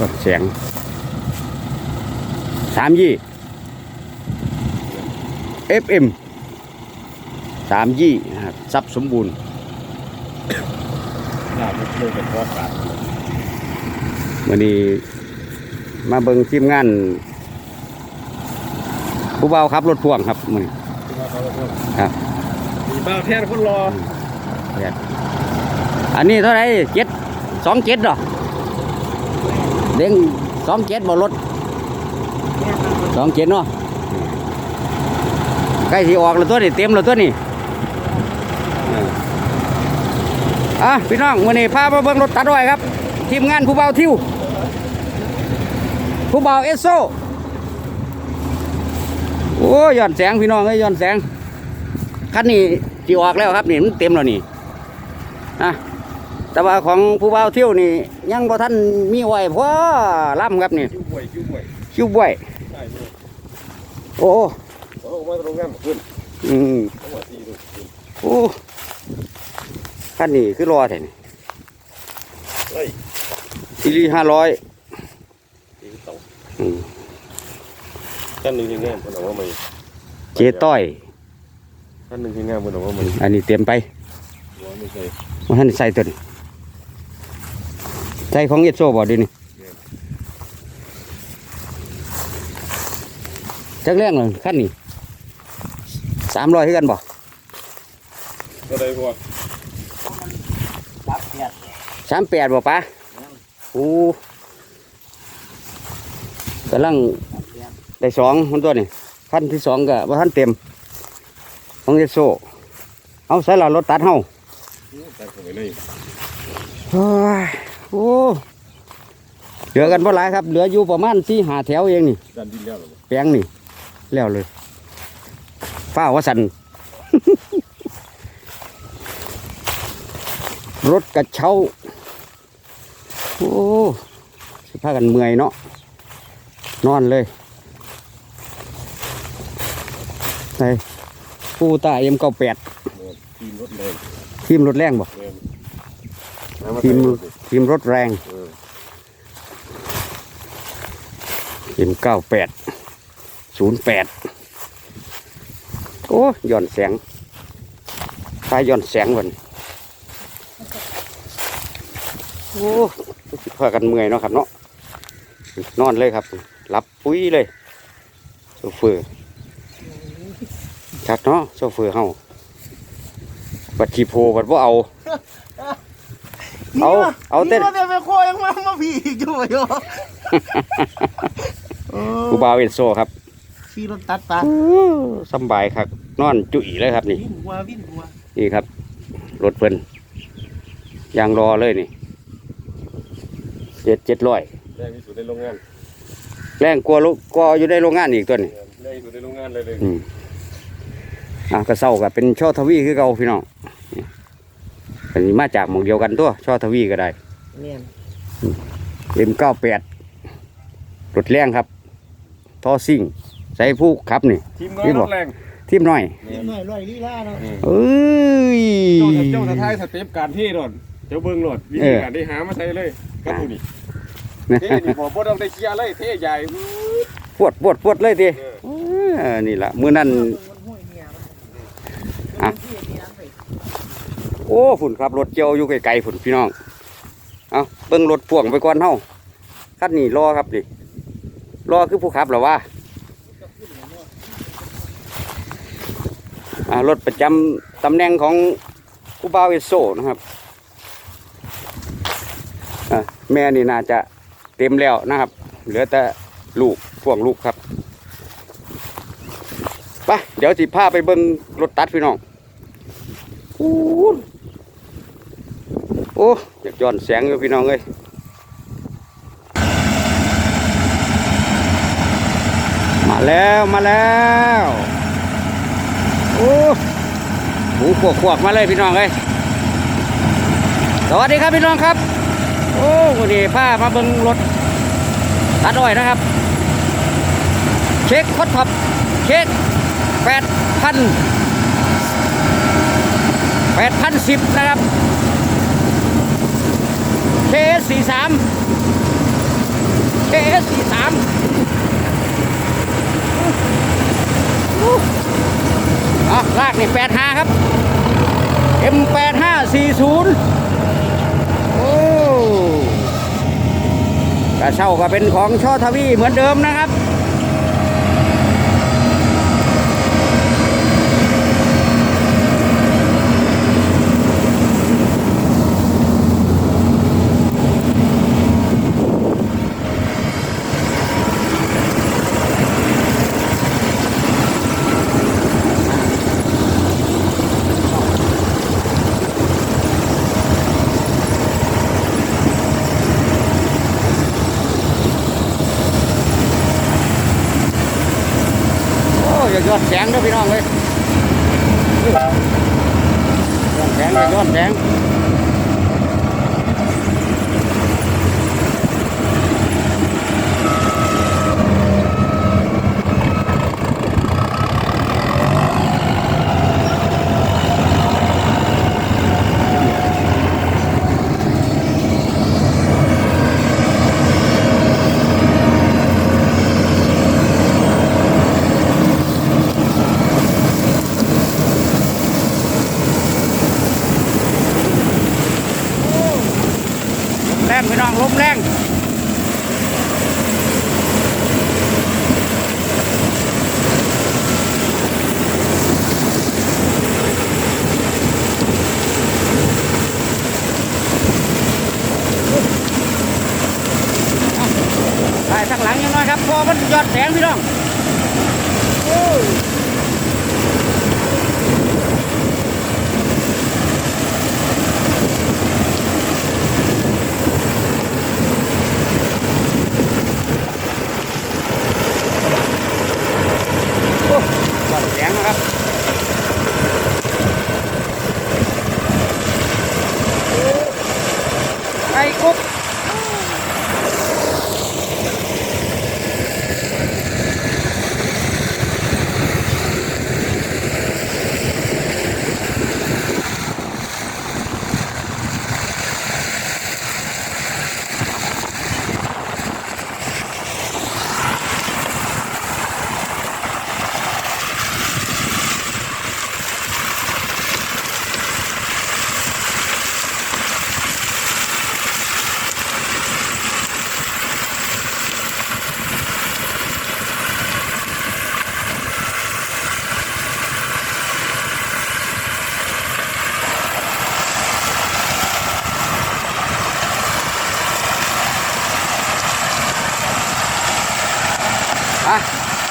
รถเสียงสามยี่ FM สามยี่นะครับซับสมบูรณ์หน้ามันเลยเป็นข้อขาดวันนี้มาเบิ่งทีมงาน ผู้เบาครับรถพ่วงครับมือนี้ที่ว่าเขาเพิ่มครับมีบ้าแทนคนรออันนี้เท่าไหร่เจ็ดสองเจ็ดหรอ เด้งสองเจ็ดบ่รถสองเจ็ดเนาะใกล้ที่ออกแล้วตัวนี้เต็มแล้วตัวนี้เอออะพี่น้องวันนี้พามาเบิ่งรถตัดอ้อยครับ ทีมงานผู้เบาทิวผู้เบาเอสโซโอ้ยย้อนแสงพี่น้องเอ้ยย้อนแสงคันนี้ที่ออกแล้วครับนี่มันเต็มแล้วนี่นะ แต่ว่าของผู้เบาเที่ยวนี่ยังบ่ท่านมีไว้เพราะล่ำครับนี่คิ้วห่วยคิ้วห่วยคิวบ่วยใช่เลยโอ้เขาบอกว่าโรงงานขึ้นอืมเขาบอกที่ดูขึ้นโอ้คันนี้คือรอแท้นี่เฮ้ยซีรีห้าร้อยตีเต่าท่านหนึ่งที่งานคนบอกว่าไม่เจต้อยท่านหนึ่งที่งานคนบอกว่าไม่อันนี้เต็มไปหัวไม่ใช่ว่าท่านใส่ตัวนี้ใส่ของเอสโซบ่ดีนี่จักแรงเลยขั้นนี้สามร้อยคือกันบ่ก็ได้บอกสามแปดบ่ปะโอ้กำลังได้สองคนตัวนี่ขั้นที่สองก็ว่าท่านเต็มของเอสโซเอาใส่ละรถตัดเฮาแต่ผมไม่เลย โอ้ยโอ้เหลือกันบ่หลายครับ เหลืออยู่ประมาณสี่หาแถวเองนี่ดันดินแล้วหรอแปลงนี่ แล้วเลยฟ้าวว่าสัน รถกระเช้า โอ้สิพากันเมื่อยเนาะนอนเลยไอ้ปูตาเอ็มเก้าแปดทีมรถแรงทีมรถแรงบ่แรง ทีมทีมรถแรงเออทีมเก้าแปดศูนย์แปดโอ้ย่อนแสงตายย่อนแสงวันโอ้สิพากันเมื่อยเนาะครับเนาะนอนเลยครับรับปุ้ยเลยโซเฟอร์ชักเนาะโซเฟอร์เฮาบัดขีโพบัดว่าเอา เอาเอาเต้นนี่ว่าแต่ไปโคยังมามาผีอีกอยู่อยู่โอ้กูบาวเอนโซครับขี่รถตัดปลาสำบายครับนอนจุ๋ยเลยครับนี่วิ่งหัววิ่งหัวนี่ครับรถเพิ่นยางรอเลยนี่เจ็ดเจ็ดร้อยแรงที่สุดในโรงงานแรงกลัวลูกก็อยู่ในโรงงานอีกตัวนี่แรงที่สุดในโรงงานเลยเลยอืมอะกระเซ้ากับเป็นช่อทวีคือเก่าพี่น้อง นี่เป็นมาจากหมองเดียวกันตัวช่อทวีก็ได้เนี่ยเอ็มเก้าแปดรถแรงครับท่อซิ่ง ใส่ผู้ขับนี่ ทีมน้อยรถแรงทีมน้อย นิดหน่อยลอยลีลาเนาะเอ้ย เจ้าเจ้าท้ายสเต็ปการเท่รถเจ้าเบิ้งรถวิธีการที่หามาใช้เลยก็ดูนี่เท่นี่บอกบ่ต้องได้เคลียร์เลยเท่ใหญ่ ปวดปวดปวดเลยทีเออนี่ละมือนั่น อะ โอ้ฝุ่นครับรถเจียวอยู่ไกลๆฝุ่นพี่น้อง เอาเบิ่งรถพ่วงไปก่อนเฮาคันนี้รอครับดิรอคือผู้ขับหรอวะอ่ารถประจำตำแหน่งของผู้บ่าวเอสโซนะครับอะแม่นี่น่าจะเต็มแล้วนะครับ เหลือแต่ลูกพ่วงลูกครับไปเดี๋ยวสิพาไปเบิ่งรถตัดพี่น้องโอ้ โอ้อยากย้อนแสงอยู่พี่น้องเอ้ยมาแล้วมาแล้วโอ้หูขวกขวกๆมาเลยพี่น้องเอ้ยสวัสดีครับพี่น้องครับ โอ้วันนี้พามาเบิ่งรถตัดอ้อยนะครับ เช็คคดท็อปเช็คแปดพันแปดพันสิบนะครับ เคสสี่สามเอสสี่สามอะลากนี่แปดห้าครับ M แปดห้าสี่ศูนย์โอ้กระเช้าก็เป็นของช่อทวีเหมือนเดิมนะครับ แสงเด้วยพี่น้องเลยยอดแสงยอดแสง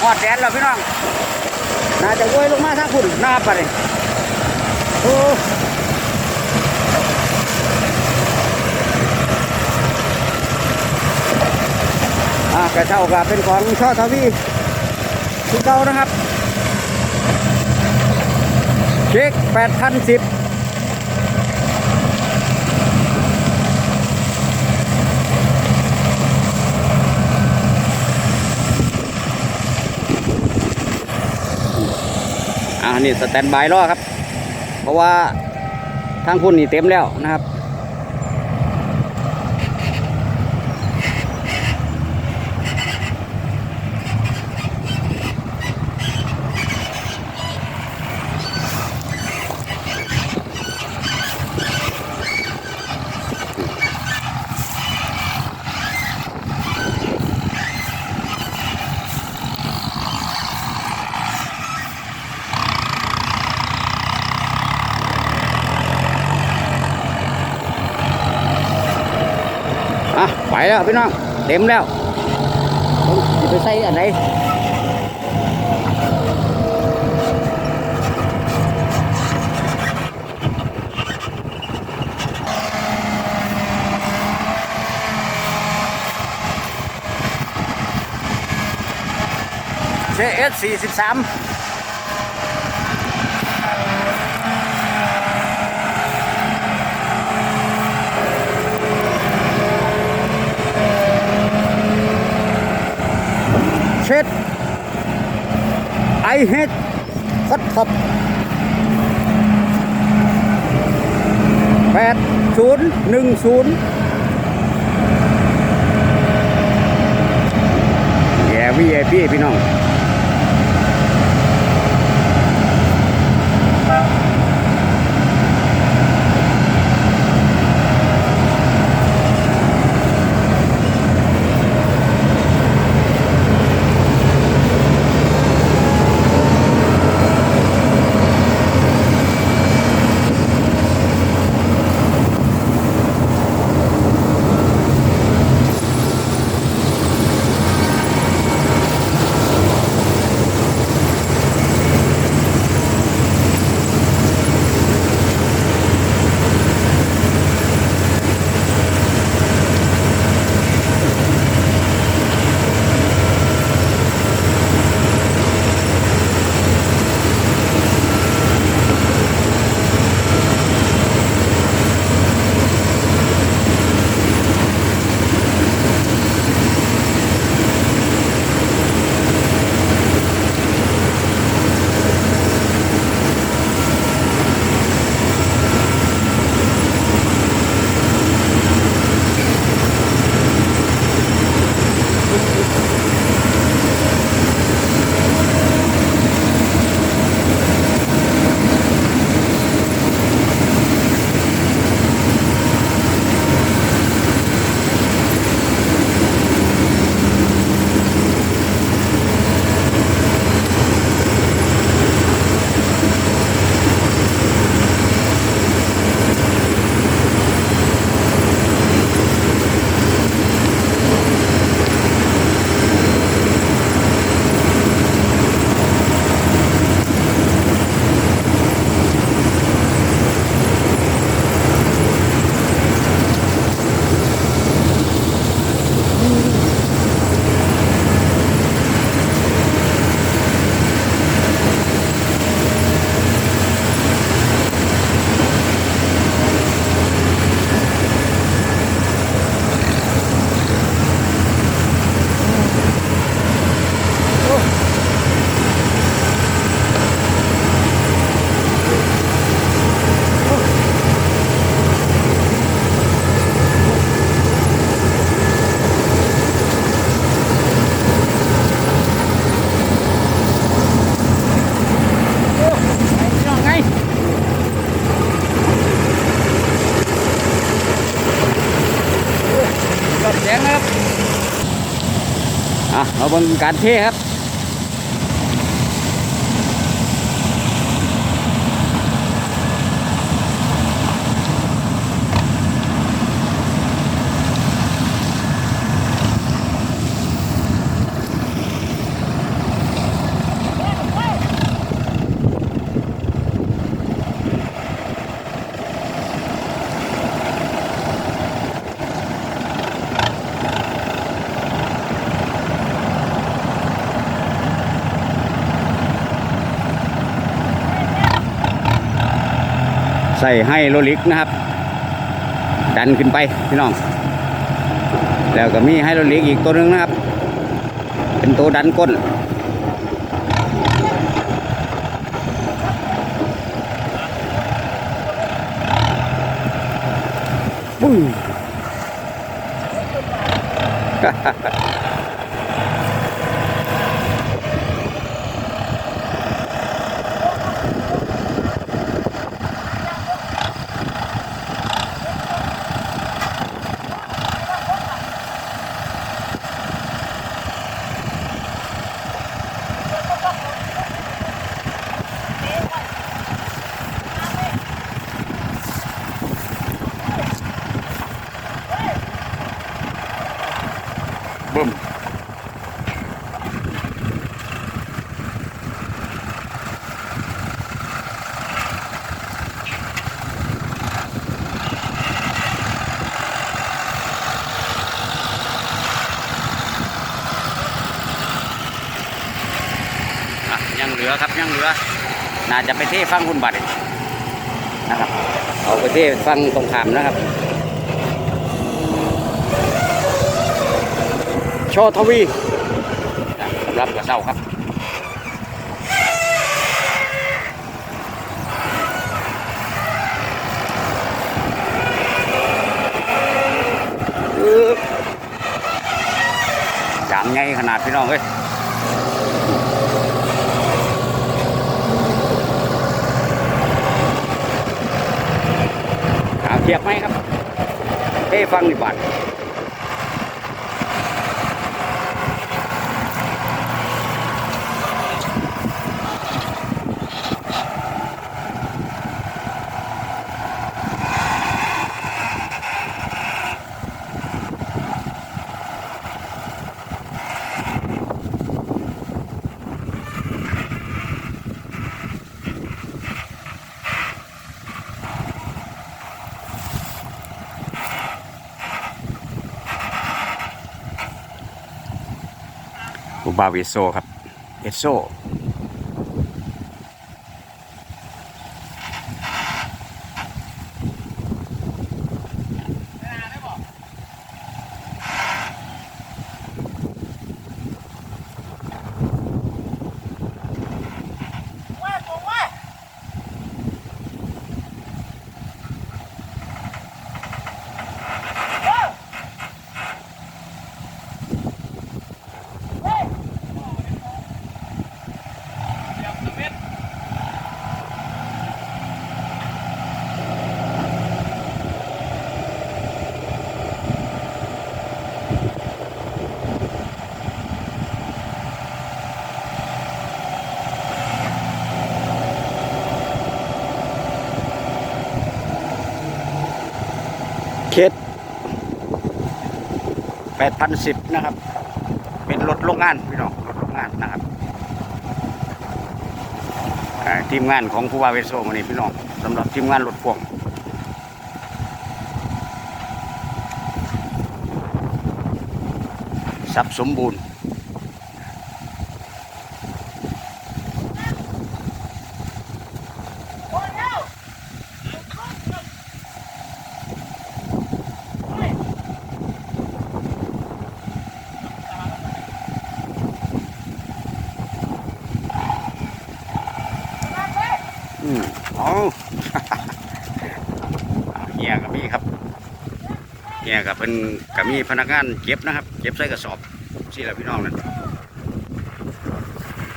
อดแดนเราวพี่น้องน่าจะว้ยลงมาทางคุณหน้าไปเลยโอ้กระเช้ากับเป็นของช่อทวีที่เก่านะครับเช็ค8,010านี่สแตนบายรอครับ เพราะว่าทางคุณนี่เต็มแล้วนะครับ แล้วพี่น้องเต็มแล้วผมจะไปใส่อันไหนเอสสี่สิบสาม เฮ็ดคัดขับแปดศูนย์หนึ่งศูนย์แย่วิเอพี่พี่น้อง บนการเทครับ ส่ให้โรลิกนะครับ ดันขึ้นไปพี่น้อง แล้วก็มีให้โรลิกอีกตัวหนึ่งนะครับ เป็นตัวดันก้นปุ้ง บึ้มอะยังเหลือครับยังเหลือ น่าจะไปเทฟังคุณบัตรนะครับเอาไปเทฟังตรงขามนะครับโชทวีสำหรับกระเซ้าครับอึ๊บจามไงขนาดพี่น้องเอ้ย เทียบไหมครับเอ้ฟังนี่บัตร อุบาเวโซครับเอสโซ เคสแปดพันสิบนะครับ เป็นรถโรงงานพี่น้องรถโรงงานนะครับทีมงานของผู้ว่าเวโซมานี่พี่น้องสำหรับทีมงานรถพ่วงสับสมบูรณ์ อืมเอา เฮียกับมีครับเฮียกับเป็นีพนักงานเก็บนะครับเก็บใส่กระสอบสิละพี่น้องนั่น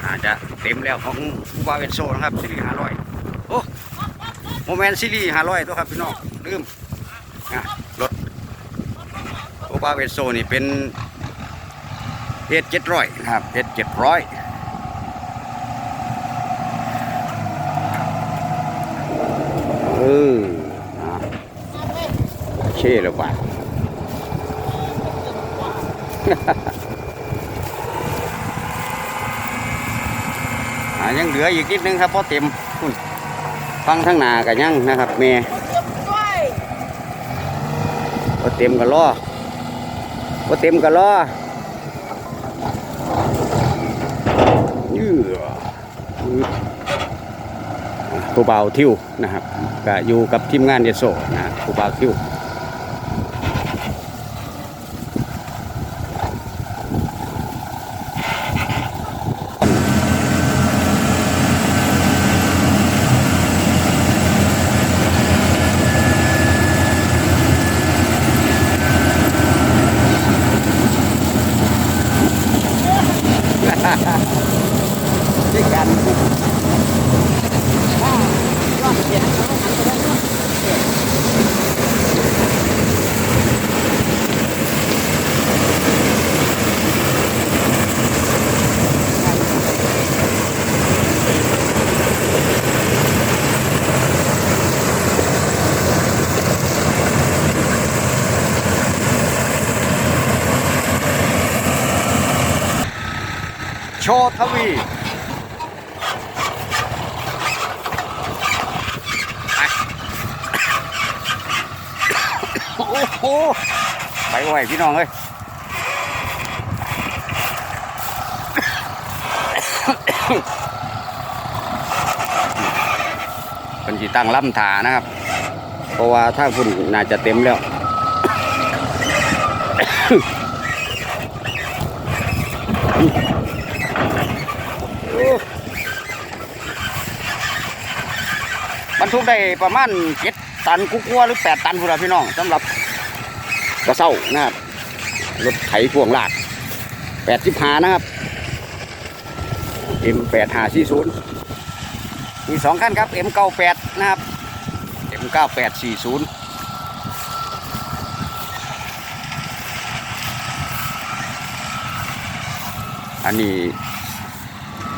อาจจะเต็มแล้วของผู้บาเวนโซนะครับซีรีส์ห้าร้อยโอ้โมเมนต์ซีรีส์ห้าร้อยตัวครับพี่น้องลืมรถผู้บาเวนโซนี่เป็นเพจเจ็ดร้อยนะครับเพจเจ็ดร้อยเอออะโอเคแล้วป่ะอ่า ยังเหลืออีกนิดนึงครับเพราะเต็มคุณฟังทั้งหนากันยังนะครับแม่พอเต็มก็รอพอเต็มก็รอยื้อผู้เบาวทิวนะครับก็อยู่กับทีมงานเยโซนะผู้เบาวทิว ชว์ทวีโอ้โหไปไหวพี่น้องเอ้ยเป็นจีตั้งล่ำถานะครับ เพราะว่าถ้าคุณน่าจะเต็มแล้ว ทุกได้ประมาณเจ็ดตันกุ้งกัวหรือแปดตันพูดเละพี่น้องสำหรับกระเซ้านะครับรถไถพ่วงลากแปดสิบหานะครับเอ็มแปดหาสี่ศูนย์มีสองขั้นครับเอ็มเก้าแปดนะครับเอ็มเก้าแปดสี่ศูนย์อันนี้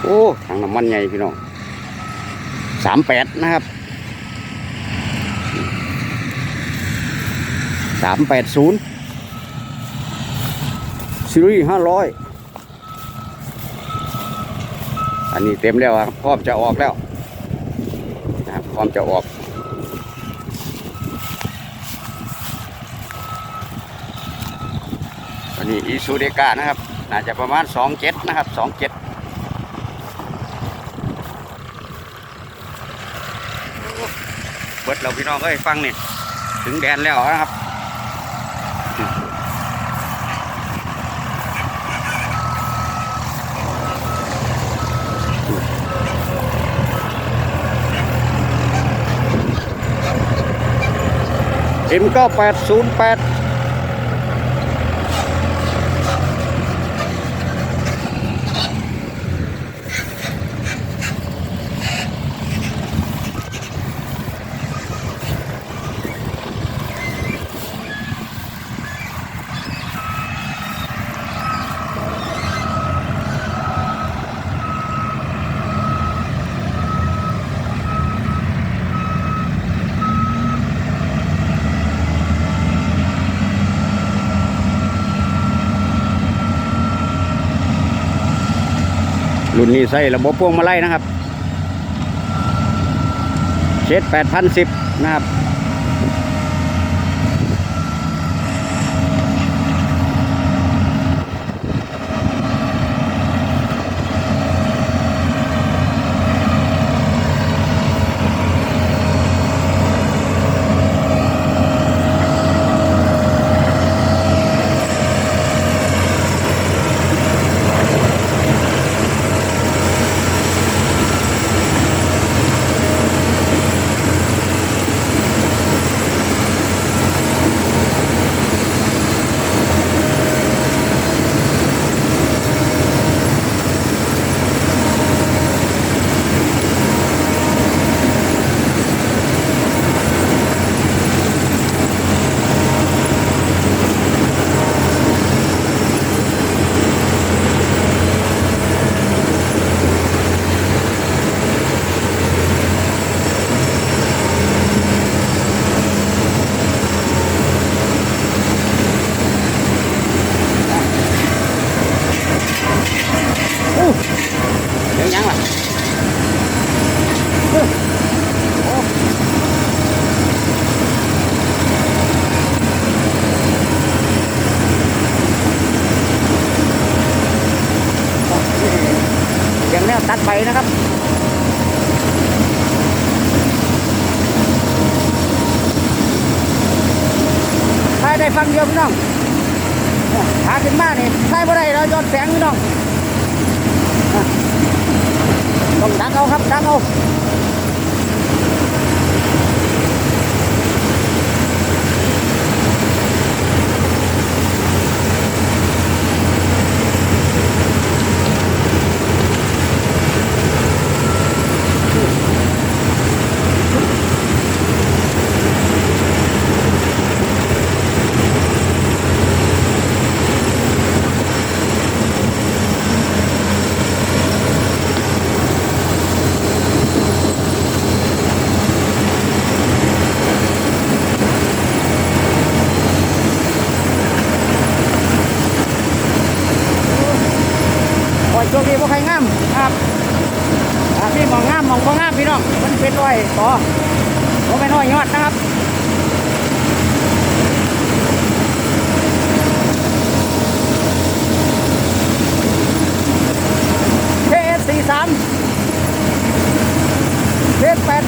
โอ้ถังน้ำมันใหญ่พี่น้องสามแปดนะครับ สามแปดศูนย์ซีรีส์ห้าร้อยอันนี้เต็มแล้วครับพร้อมจะออกแล้วนะครับพร้อมจะออกอันนี้อีซูเดกานะครับ น่าจะประมาณสองเจ็ดนะครับสองเจ็ดเบิดเราพี่น้องเอ้ยฟังนี่ถึงแดนแล้วนะครับ M9808 นี่ใส่ระบบพวงมาลัยนะครับเช็ดแปดพันสิบนะครับ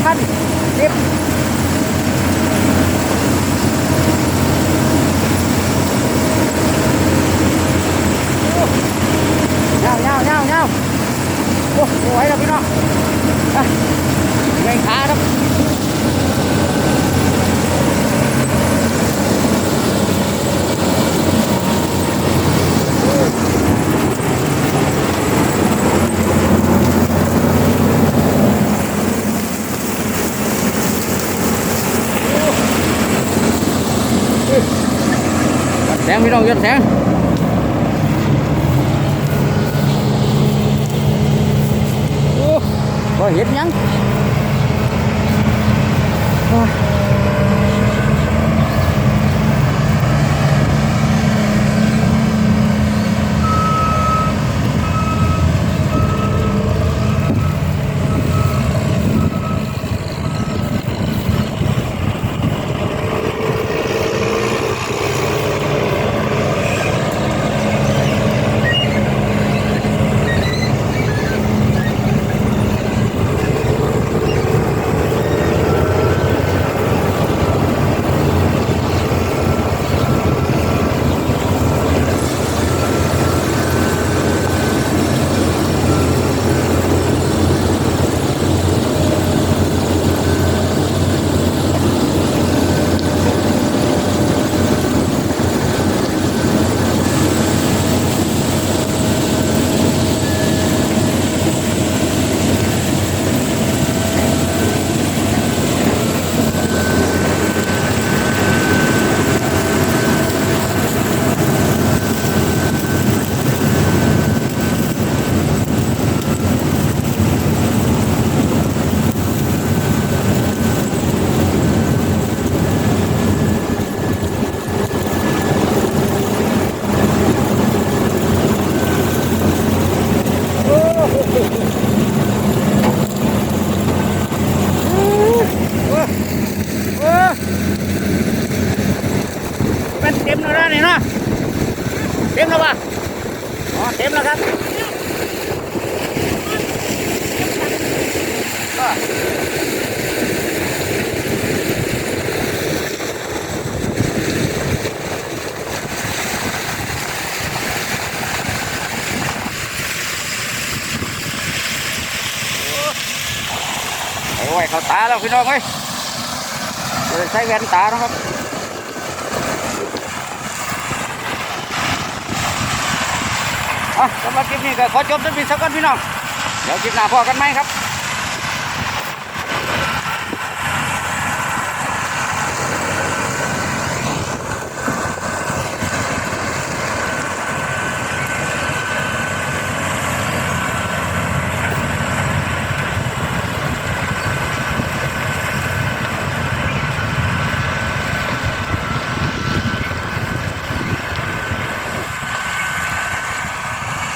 เพชรแปดพันสิบ đồng giật xe có hết nhắn. ตาแล้วพี่น้องเอ้ยเราใช้แว่นตานะครับอะสำหรับคลิปนี้ก็ขอจบด้วยพี่สักก่อนพี่น้อง เดี๋ยวคลิปหน้าพอกันไหมครับ